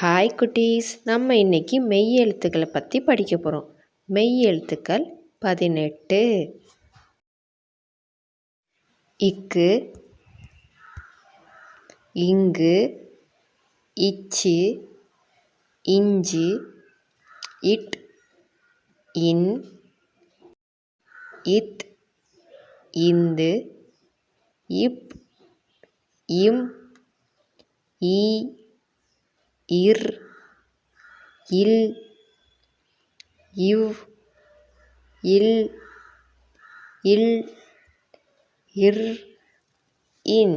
Hi குட்டீஸ். நம்ம இன்னைக்கு மெய் எழுத்துக்களை பற்றி படிக்க போகிறோம் மெய் எழுத்துக்கள் பதினெட்டு. இக்கு இங்கு இச்சு இஞ்சி இட் இன் இத் இந்து இப் இம் ஈ இர் இல் இவ் இல் இல் இர் இன்.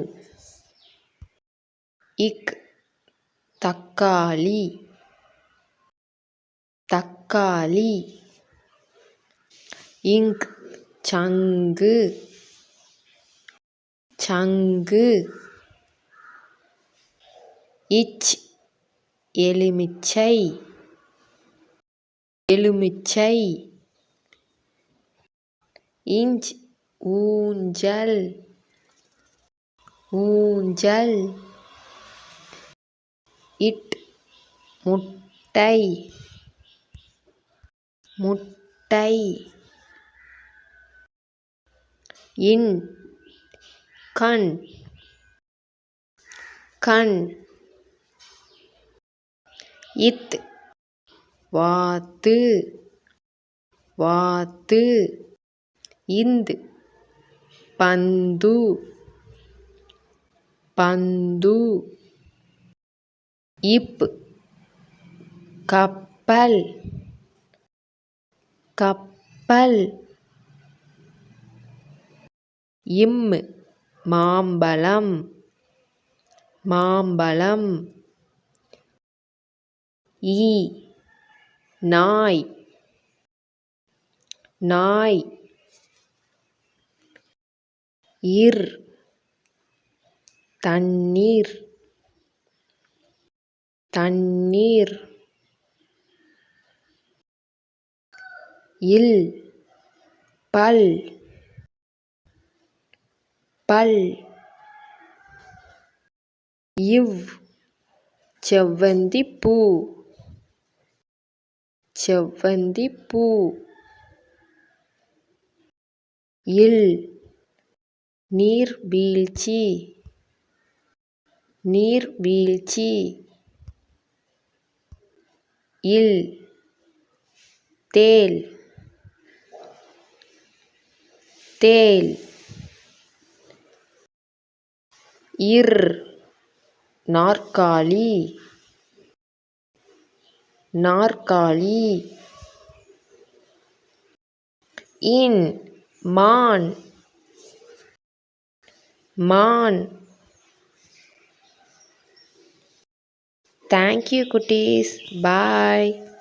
இக் தக்காளி. தக்காளி. இங்க் சங்கு. சங்கு. இச் எலுமிச்சை. எலுமிச்சை. இஞ்ச் ஊஞ்சல். ஊஞ்சல். இட் முட்டை. முட்டை. இன் கண். கண். இத். வாத்து. வாத்து. இந்து. பந்து. பந்து. இப். கப்பல். கப்பல். இம். மாம்பழம். மாம்பழம். ஈ. நாய். நாய். இர். தண்ணீர். தண்ணீர். இல். பல். பல். இவ். செவ்வந்தி பூ. செவ்வந்தி பூ. இல் நீர்வீழ்ச்சி நீர்வீழ்ச்சி இல் தேல். தேல். இர் நாற்காலி. நாற்காலி. இன் மான். மான். தேங்க்யூ குட்டீஸ். பாய்